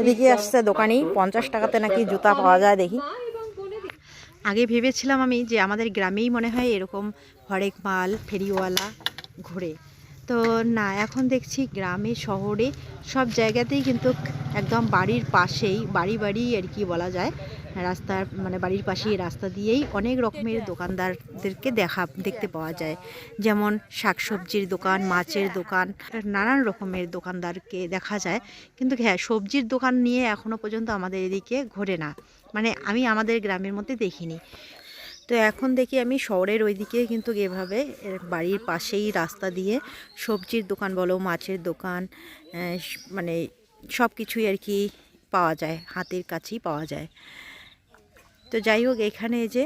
এদিকে আসছে দোকানি, পঞ্চাশ টাকাতে নাকি জুতা পাওয়া যায় দেখি। আগে ভেবেছিলাম আমি যে আমাদের গ্রামেই মনে হয় এরকম হরেক মাল, ফেরিওয়ালা ঘোরে। তো না, এখন দেখছি গ্রামে, শহরে সব জায়গাতেই কিন্তু একদম বাড়ির পাশেই, বাড়ি বাড়ি আর কি বলা যায়। রাস্তার মানে বাড়ির পাশেই রাস্তা দিয়েই অনেক রকমের দোকানদারদেরকে দেখা, দেখতে পাওয়া যায়। যেমন শাকসবজির দোকান, মাছের দোকান, নানান রকমের দোকানদারকে দেখা যায়। কিন্তু হ্যাঁ সবজির দোকান নিয়ে এখনও পর্যন্ত আমাদের এদিকে ঘোরে না। মানে আমি আমাদের গ্রামের মধ্যে দেখিনি। তো এখন দেখি আমি শহরের ওইদিকে কিন্তু এভাবে বাড়ির পাশেই রাস্তা দিয়ে সবজির দোকান বলো, মাছের দোকান মানে সব কিছুই আর কি পাওয়া যায়, হাতের কাছেই পাওয়া যায়। তো যাই হোক, এখানে যে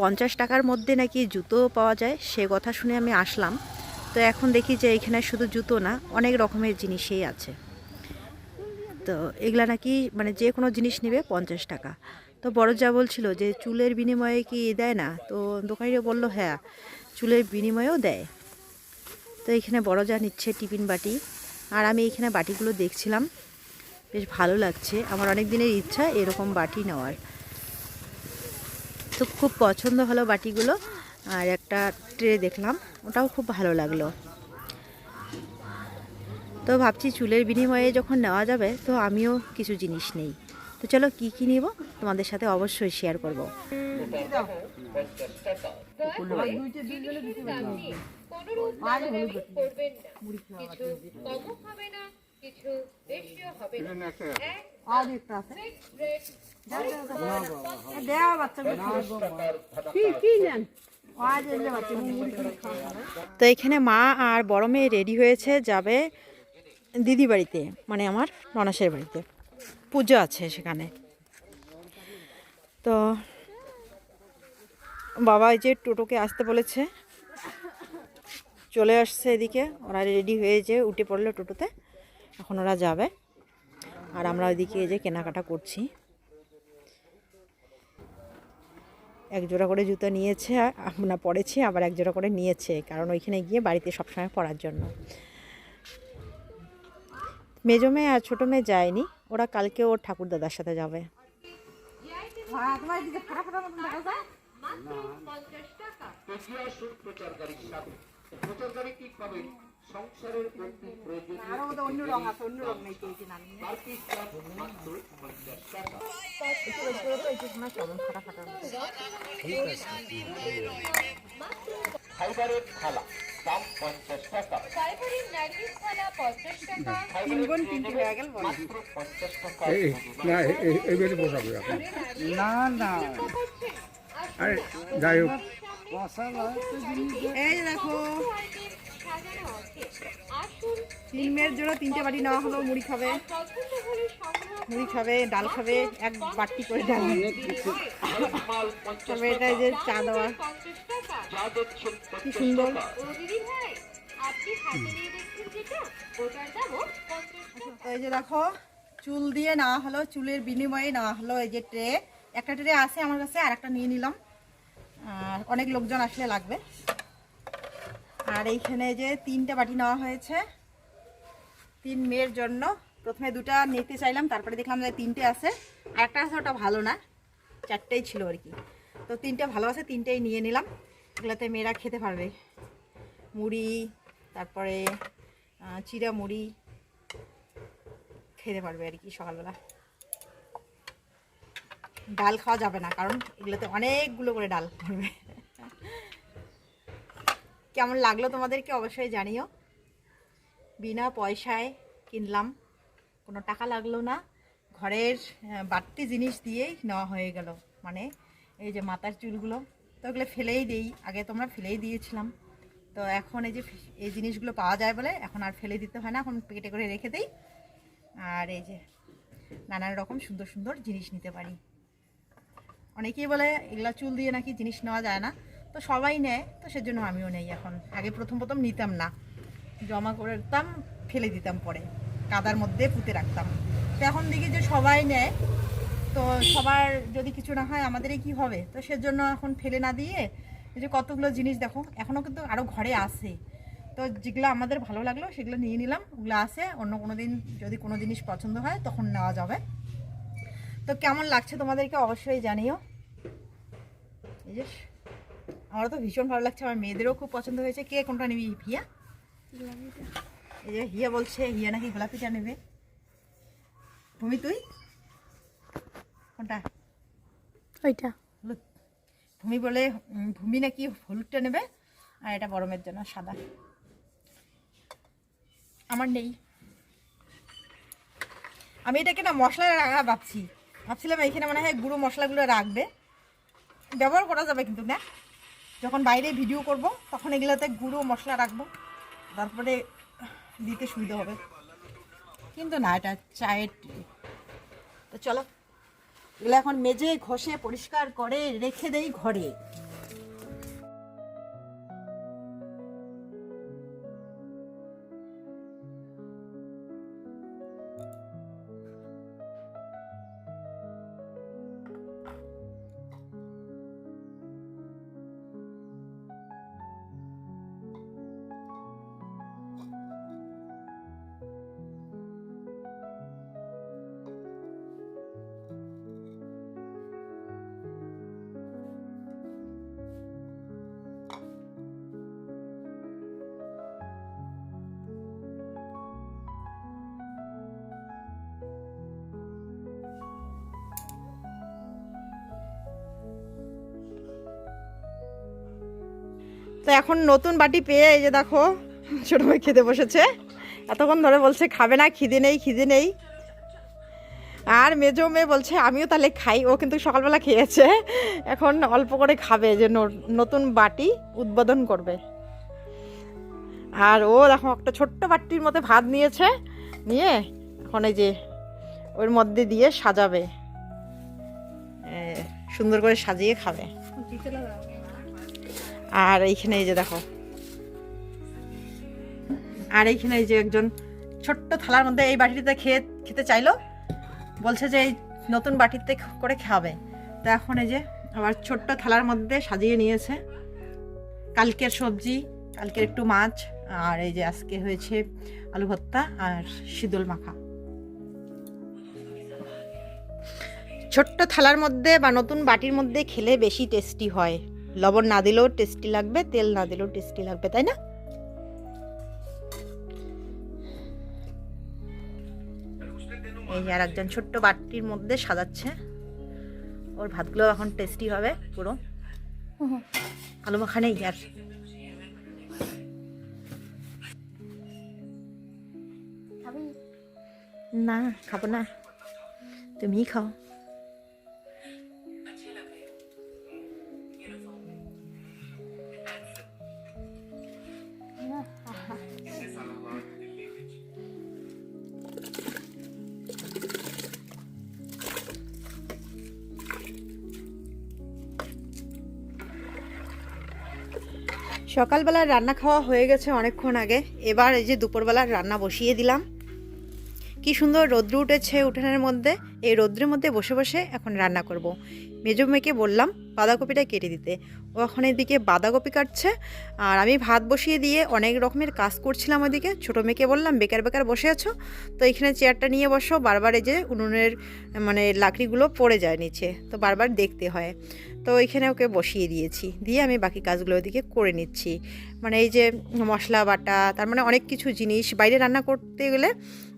পঞ্চাশ টাকার মধ্যে নাকি জুতো পাওয়া যায়, সে কথা শুনে আমি আসলাম। তো এখন দেখি যে এখানে শুধু জুতো না, অনেক রকমের জিনিসই আছে। তো এগুলা নাকি মানে যে কোনো জিনিস নেবে পঞ্চাশ টাকা। তো বড় যা বলছিল যে চুলের বিনিময়ে কি দেয় না? তো দোকানিরা বলল হ্যাঁ চুলের বিনিময়েও দেয়। তো এখানে বড় যা নিচ্ছে টিফিন বাটি। আর আমি এখানে বাটিগুলো দেখছিলাম। বেশ ভালো লাগছে। আমার অনেক দিনের ইচ্ছা এরকম বাটি নেওয়ার। তো খুব পছন্দ হলো বাটিগুলো। আর একটা ট্রে দেখলাম ওটাও খুব ভালো লাগল। তো ভাবছি চুলের বিনিময়ে যখন নেওয়া যাবে তো আমিও কিছু জিনিস নেই। তো চলো কি কি নিব তোমাদের সাথে অবশ্যই শেয়ার করব। করবেন না। কিছু কমও হবে না। তো এখানে মা আর বড় মেয়ে রেডি হয়েছে, যাবে দিদি বাড়িতে মানে আমার ননাসের বাড়িতে। পুজো আছে সেখানে। তো বাবা এই যে টোটোকে আসতে বলেছে। চলে আসছে এদিকে, ওরা রেডি হয়ে হয়েছে উঠে পড়ল টোটোতে। এখন ওরা যাবে। আর আমরা ওইদিকে এই যে কেনাকাটা করছি। এক জোড়া করে জুতো নিয়েছে আমরা পরেছি, আবার এক জোড়া করে নিয়েছে, কারণ ওইখানে গিয়ে বাড়িতে সবসময় পরার জন্য। মেজো মেয়ে আর ছোটো মেয়ে যায়নি, ওরা কালকে ওর ঠাকুর দাদার সাথে যাবে। পেশিয়াসুর প্রচারকারীর সাথে প্রচারকারী কি পাবেন সংসারের প্রতি প্রয়োজনীয় পার্কিং ক্লাব মাত্র পঞ্চাশ টাকা ফাইবারের থালা দাম পঞ্চাশ টাকা ফাইবারের নাইটিস থালা পঞ্চাশ টাকা ফাইবারের ট্রে মাত্র পঞ্চাশ টাকা না এই- বেশি পোষাবে না না আরে যাই হোক এই দেখো আছে তিন মেয়ের জন্য তিনটে বাটি নেওয়া হলো, মুড়ি খাবে। মুড়ি খাবে, ডাল খাবে, এক বাটি করে ডাল। তবে এটা যে চা দেওয়া। কি সুন্দর। এই যে দেখো, চুল দিয়ে নেওয়া হলো, চুলের বিনিময়ে নেওয়া হলো এই যে ট্রে। একটা ট্রে আছে আমার কাছে আর একটা নিয়ে নিলাম। আর অনেক লোকজন আসলে লাগবে। আর এইখানে যে তিনটে বাটি নেওয়া হয়েছে। তিন মেয়ের জন্য। প্রথমে দুটা নিতে চাইলাম, তারপরে দেখলাম যে তিনটে আছে। আর একটা আছে, ওটা ভালো না। চারটেই ছিল আর কি। তো তিনটে ভালো আছে, তিনটেই নিয়ে নিলাম। এগুলোতে মেয়েরা খেতে পারবে। মুড়ি, তারপরে চিড়া মুড়ি খেতে পারবে আর কি সকালবেলা। ডাল খাওয়া যাবে না, কারণ এগুলোতে অনেকগুলো করে ডাল পড়বে। কেমন লাগল তোমাদেরকে অবশ্যই জানিও। বিনা পয়সায় কিনলাম, কোনো টাকা লাগল না। ঘরের বাড়তি জিনিস দিয়েই নেওয়া হয়ে গেল। মানে এই যে মাথার চুলগুলো, তো ওগুলো ফেলেই দিই। আগে তোমরা ফেলেই দিয়েছিলাম। তো এখন এই যে এই জিনিসগুলো পাওয়া যায় বলে এখন আর ফেলে দিতে হয় না, এখন পেটে করে রেখে দিই। আর এই যে নানান রকম সুন্দর সুন্দর জিনিস নিতে পারি। অনেকেই বলে এগুলা চুল দিয়ে নাকি জিনিস নেওয়া যায় না। তো সবাই নেয়, তো সেজন্য আমিও নেই এখন। আগে প্রথম প্রথম নিতাম না। জমা করে দিতাম ফেলে দিতাম পরে। কাদার মধ্যে পুঁতে রাখতাম। তো এখন দেখি যে সবাই নেয়, তো সবার যদি কিছু না হয় আমাদেরই কি হবে? তো সেজন্য এখন ফেলে না দিয়ে যে কতগুলো জিনিস দেখো, এখনও কিন্তু আরও ঘরে আছে। তো যেগুলো আমাদের ভালো লাগল সেগুলো নিয়ে নিলাম। ওগুলো আছে, অন্য কোনো দিন যদি কোনো জিনিস পছন্দ হয় তখন নেওয়া যাবে। তো কেমন লাগছে তোমাদেরকে অবশ্যই জানিও। এই যে আমারও তো ভীষণ ভালো লাগছে আমার মেয়েদেরও খুব পছন্দ হয়েছে। কে কোনটা নিবি? হিয়া? এই যে হিয়া বলছে হিয়া নাকি গোলাপিটা নেবে? ভূমি তুই? কোনটা? ওইটা। ভূমি বলে ভূমি নাকি হলুদটা নেবে? আর এটা গরমের জন্য সাদা। আমার নেই। আমি এটাকে না মশলা রাখা ভাবছি। ভাবছিলাম এইখানে মনে হয় গুঁড়ো মশলাগুলো রাখবে। ব্যবহার করা যাবে কিন্তু না? যখন বাইরে ভিডিও করব, তখন এগুলোতে গুঁড়ো মশলা রাখব। তারপরে দিতে সুবিধা হবে। কিন্তু না, এটা চায়ের তো চলো, এগুলো এখন মেজে ঘষে পরিষ্কার করে রেখে দেই ঘরে। তো এখন নতুন বাটি পেয়ে এই যে দেখো, ছোট ভাই খেতে বসেছে। এতক্ষণ ধরে বলছে খাবে না, খিদে নেই খিদে নেই। আর মেজো মেয়ে বলছে, আমিও তাহলে খাই। ও কিন্তু সকালবেলা খেয়েছে। এখন অল্প করে খাবে যে নতুন বাটি উদ্বোধন করবে। আর ও দেখো, একটা ছোট্ট বাটির মধ্যে ভাত নিয়েছে। নিয়ে এখন এই যে ওর মধ্যে দিয়ে সাজাবে। সুন্দর করে সাজিয়ে খাবে। আর এইখানে এই যে দেখো। আর এইখানে এই যে একজন ছোট্ট থালার মধ্যে এই বাটিতে খেয়ে, খেতে চাইলো। বলছে যে এই নতুন বাটিতে করে খাবে। তো এখন এই যে আবার ছোট্ট থালার মধ্যে সাজিয়ে নিয়েছে। কালকের সবজি, কালকের একটু মাছ, আর এই যে আজকে হয়েছে আলু ভর্তা আর শীতল মাখা। ছোট্ট থালার মধ্যে বা নতুন বাটির মধ্যে খেলে বেশি টেস্টি হয়। লবণ না দিলেও টেস্টি লাগবে, তেল না দিলেও টেস্টি লাগবে, তাই না? এই আর একজন ছোট্ট বাটির মধ্যে সাজাচ্ছে। ওর ভাতগুলো এখন টেস্টি হবে পুরো। আলু মাখা নেই আর। না, খাব না। তুমিই খাও। সকালবেলার রান্না খাওয়া হয়ে গেছে অনেকক্ষণ আগে। এবার এই যে দুপুরবেলার রান্না বসিয়ে দিলাম। কি সুন্দর রৌদ্র উঠেছে উঠানের মধ্যে। এই রৌদ্রের মধ্যে বসে বসে এখন রান্না করব। মেজো মেয়েকে বললাম বাঁধাকপিটা কেটে দিতে। ও এখন এদিকে বাঁধাকপি কাটছে, আর আমি ভাত বসিয়ে দিয়ে অনেক রকমের কাজ করছিলাম ওইদিকে ছোটো মেয়েকে বললাম, বেকার বেকার বসে আছো? তো এখানে চেয়ারটা নিয়ে বসো, বারবার এই যে উনুনের মানে লাকড়িগুলো পড়ে যায় নিচে, তো বারবার দেখতে হয়। তো এখানে ওকে বসিয়ে দিয়েছি, দিয়ে আমি বাকি কাজগুলো ওদিকে করে নিচ্ছি। মানে এই যে মশলা, বাটা, তার মানে অনেক কিছু জিনিস বাইরে রান্না করতে গেলে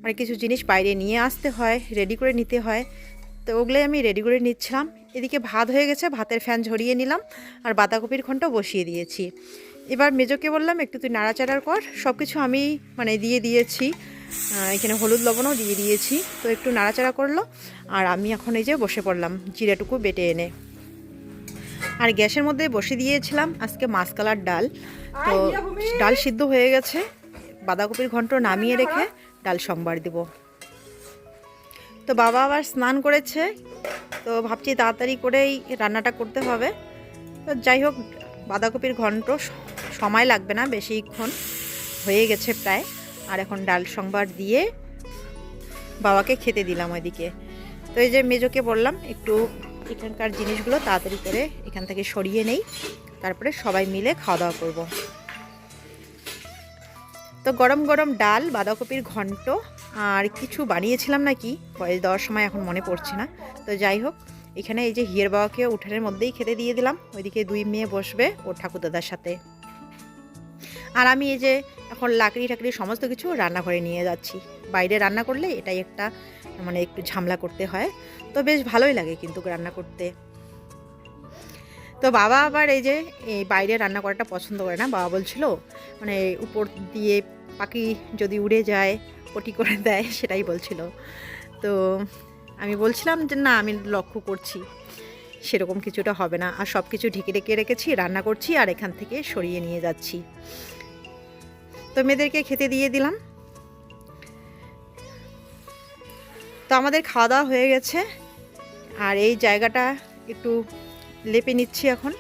অনেক কিছু জিনিস বাইরে নিয়ে আসতে হয় রেডি করে নিতে হয়। তো ওগুলোই আমি রেডি করে নিচ্ছিলাম। এদিকে ভাত হয়ে গেছে ভাতের ফ্যান ঝরিয়ে নিলাম আর বাঁধাকপির ঘন্ট বসিয়ে দিয়েছি। এবার মেজোকে বললাম একটু তুই নাড়াচাড়ার কর। সব কিছু আমি মানে দিয়ে দিয়েছি। এখানে হলুদ লবণও দিয়ে দিয়েছি। তো একটু নাড়াচাড়া করল আর আমি এখন এই যে বসে পড়লাম জিরাটুকু বেটে এনে। আর গ্যাসের মধ্যে বসে দিয়েছিলাম আজকে মাছ কালার ডাল। তো ডাল সিদ্ধ হয়ে গেছে। বাঁধাকপির ঘন্ট নামিয়ে রেখে ডাল সম্বার দিব। তো বাবা আবার স্নান করেছে, তো ভাবছি তাড়াতাড়ি করেই রান্নাটা করতে হবে। তো যাই হোক, বাঁধাকপির ঘন্ট সময় লাগবে না, বেশিক্ষণ হয়ে গেছে প্রায়। আর এখন ডাল সংবার দিয়ে বাবাকে খেতে দিলাম ওইদিকে। তো এই যে মেজোকে বললাম, একটু এখানকার জিনিসগুলো তাড়াতাড়ি করে এখান থেকে সরিয়ে নেই, তারপরে সবাই মিলে খাওয়া দাওয়া করব। তো গরম গরম ডাল, বাঁধাকপির ঘন্ট আর কিছু বানিয়েছিলাম নাকি? ভয়েস দেওয়ার সময় এখন মনে পড়ছে না। তো যাই হোক, এখানে এই যে হিয়ের বাবাকে উঠানের মধ্যেই খেতে দিয়ে দিলাম। ওইদিকে দুই মেয়ে বসবে ওর ঠাকুরদাদার সাথে। আর আমি এই যে এখন লাকড়ি টাকড়ি সমস্ত কিছু রান্নাঘরে নিয়ে যাচ্ছি। বাইরে রান্না করলে এটাই একটা মানে একটু ঝামলা করতে হয়। তো বেশ ভালোই লাগে কিন্তু রান্না করতে। তো বাবা আবার এই যে এই বাইরে রান্না করাটা পছন্দ করে না। বাবা বলছিল মানে উপর দিয়ে পাখি যদি উড়ে যায় পটি করে দেয়, সেটাই বলছিল। তো আমি বলছিলাম যে, না, আমি লক্ষ্য করছি, সেরকম কিছুটা হবে না। আর সব কিছু ঢেকে ঢেকে রেখেছি, রান্না করছি, আর এখান থেকে সরিয়ে নিয়ে যাচ্ছি। তো মেয়েদেরকে খেতে দিয়ে দিলাম। তো আমাদের খাওয়া দাওয়া হয়ে গেছে, আর এই জায়গাটা একটু লেপে নিচ্ছি এখন।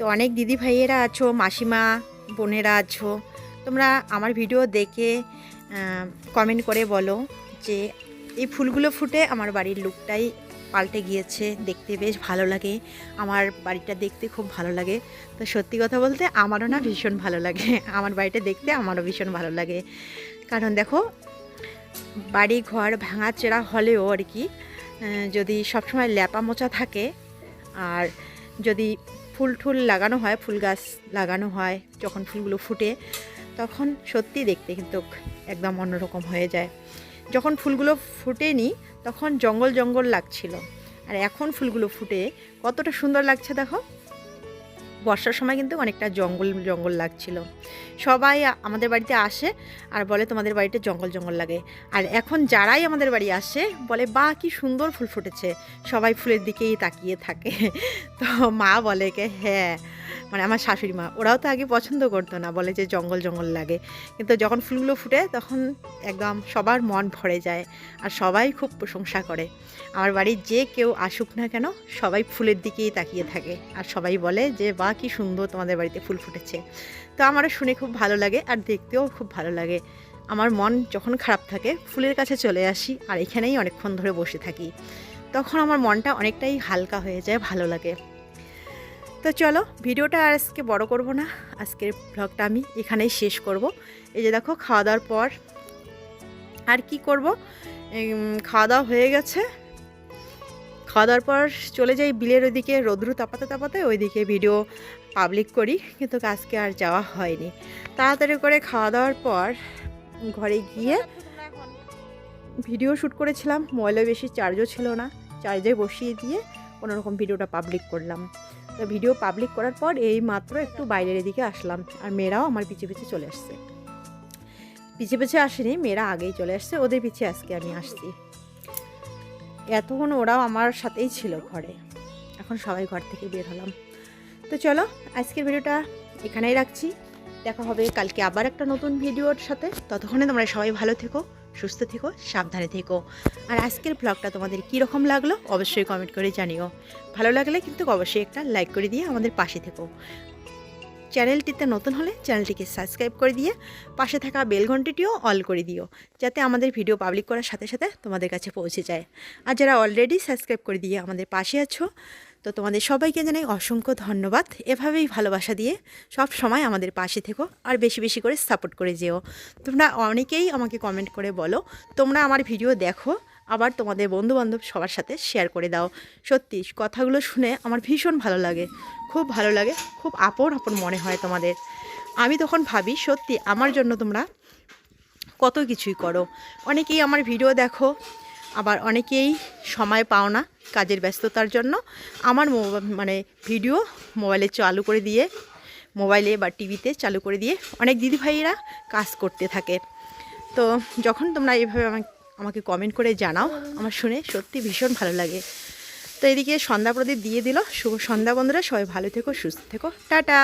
তো অনেক দিদি ভাইয়েরা আছো, মাসিমা, বোনেরা আছো। তোমরা আমার ভিডিও দেখে কমেন্ট করে বলো যে এই ফুলগুলো ফুটে আমার বাড়ির লুকটাই পাল্টে গিয়েছে। দেখতে বেশ ভালো লাগে। আমার বাড়িটা দেখতে খুব ভালো লাগে। তো সত্যি কথা বলতে আমারও না ভীষণ ভালো লাগে। আমার বাড়িটা দেখতে আমারও ভীষণ ভালো লাগে। কারণ দেখো, বাড়ি ঘর ভাঙাচেরা হলেও আর কি যদি সবসময় ল্যাপা মোচা থাকে, আর যদি ফুল ঠুল লাগানো হয়, ফুল গাছ লাগানো হয় যখন ফুলগুলো ফুটে, তখন সত্যি দেখতে কিন্তু একদম অন্যরকম হয়ে যায়। যখন ফুলগুলো ফুটেনি, তখন জঙ্গল জঙ্গল লাগছিল। আর এখন ফুলগুলো ফুটে কতটা সুন্দর লাগছে দেখো। বর্ষার সময় কিন্তু অনেকটা জঙ্গল জঙ্গল লাগছিল। সবাই আমাদের বাড়িতে আসে আর বলে, তোমাদের বাড়িতে জঙ্গল জঙ্গল লাগে। আর এখন যারাই আমাদের বাড়ি আসে, বলে, বা, কি সুন্দর ফুল ফুটেছে। সবাই ফুলের দিকেই তাকিয়ে থাকে। তো মা বলে কে হ্যাঁ। মানে আমার শাশুড়ি মা, ওরাও তো আগে পছন্দ করতো না, বলে যে, জঙ্গল জঙ্গল লাগে। কিন্তু যখন ফুলগুলো ফুটে, তখন একদম সবার মন ভরে যায় আর সবাই খুব প্রশংসা করে। আমার বাড়ির যে কেউ আসুক না কেন, সবাই ফুলের দিকেই তাকিয়ে থাকে। আর সবাই বলে যে, বা কি সুন্দর তোমাদের বাড়িতে ফুল ফুটেছে। তো আমারও শুনে খুব ভালো লাগে আর দেখতেও খুব ভালো লাগে। আমার মন যখন খারাপ থাকে, ফুলের কাছে চলে আসি আর এখানেই অনেকক্ষণ ধরে বসে থাকি। তখন আমার মনটা অনেকটাই হালকা হয়ে যায়, ভালো লাগে। তো চলো, ভিডিওটা আর আজকে বড় করব না। আজকের ব্লগটা আমি এখানেই শেষ করব। এই যে দেখো, খাওয়া দাওয়ার পর আর কি করব? খাওয়া দাওয়া হয়ে গেছে। খাওয়া দাওয়ার পর চলে যাই বিলের ওইদিকে, রোদ্রু তাপাতে তাপাতে ওইদিকে ভিডিও পাবলিক করি, কিন্তু আজকে আর যাওয়া হয়নি। তাড়াতাড়ি করে খাওয়া দাওয়ার পর ঘরে গিয়ে ভিডিও শ্যুট করেছিলাম মোবাইলে বেশি চার্জও ছিল না। চার্জে বসিয়ে দিয়ে কোনোরকম ভিডিওটা পাবলিক করলাম। তো ভিডিও পাবলিক করার পর এই মাত্র একটু বাইরের এদিকে আসলাম, আর মেয়েরাও আমার পিছে পিছে চলে আসছে। পিছে পিছে আসেনি, মেয়েরা আগেই চলে আসছে, ওদের পিছে আজকে আমি আসছি। এতক্ষণ ওরাও আমার সাথেই ছিল ঘরে। এখন সবাই ঘর থেকে বের হলাম। তো চলো, আজকের ভিডিওটা এখানেই রাখছি। দেখা হবে কালকে আবার একটা নতুন ভিডিওর সাথে। ততক্ষণে তোমরা সবাই ভালো থেকো, সুস্থ থেকো, সাবধানে থেকো। আর আজকের ব্লগটা তোমাদের কী রকম লাগল অবশ্যই কমেন্ট করে জানিও। ভালো লাগলে কিন্তু অবশ্যই একটা লাইক করে দিয়ে আমাদের পাশে থেকো। চ্যানেলটিতে নতুন হলে চ্যানেলটিকে সাবস্ক্রাইব করে দিয়ে পাশে থাকা বেল ঘন্টিটিও অল করে দিও, যাতে আমাদের ভিডিও পাবলিক করার সাথে সাথে তোমাদের কাছে পৌঁছে যায়। আর যারা অলরেডি সাবস্ক্রাইব করে দিয়ে আমাদের পাশে আছো, তো তোমাদের সবাইকে জানাই অসংখ্য ধন্যবাদ। এভাবেই ভালোবাসা দিয়ে সব সময় আমাদের পাশে থেকো আর বেশি বেশি করে সাপোর্ট করে যেও। তোমরা অনেকেই আমাকে কমেন্ট করে বলো, তোমরা আমার ভিডিও দেখো আবার তোমাদের বন্ধুবান্ধব সবার সাথে শেয়ার করে দাও। সত্যি, কথাগুলো শুনে আমার ভীষণ ভালো লাগে। খুব ভালো লাগে, খুব আপন আপন মনে হয় তোমাদের। আমি তখন ভাবি, সত্যি আমার জন্য তোমরা কত কিছুই করো। অনেকেই আমার ভিডিও দেখো, আবার অনেকেই সময় পাও না কাজের ব্যস্ততার জন্য। আমার মানে ভিডিও মোবাইলে চালু করে দিয়ে মোবাইলে বা টিভিতে চালু করে দিয়ে অনেক দিদিভাইয়েরা কাজ করতে থাকে। তো যখন তোমরা এইভাবে আমাকে আমাকে কমেন্ট করে জানাও। আমার শুনে সত্যি ভীষণ ভালো লাগে। তো এদিকে সন্ধ্যা প্রদীপ দিয়ে দিল। শুভ সন্ধ্যা বন্ধুরা, সবাই ভালো থেকো, সুস্থ থেকো। টাটা!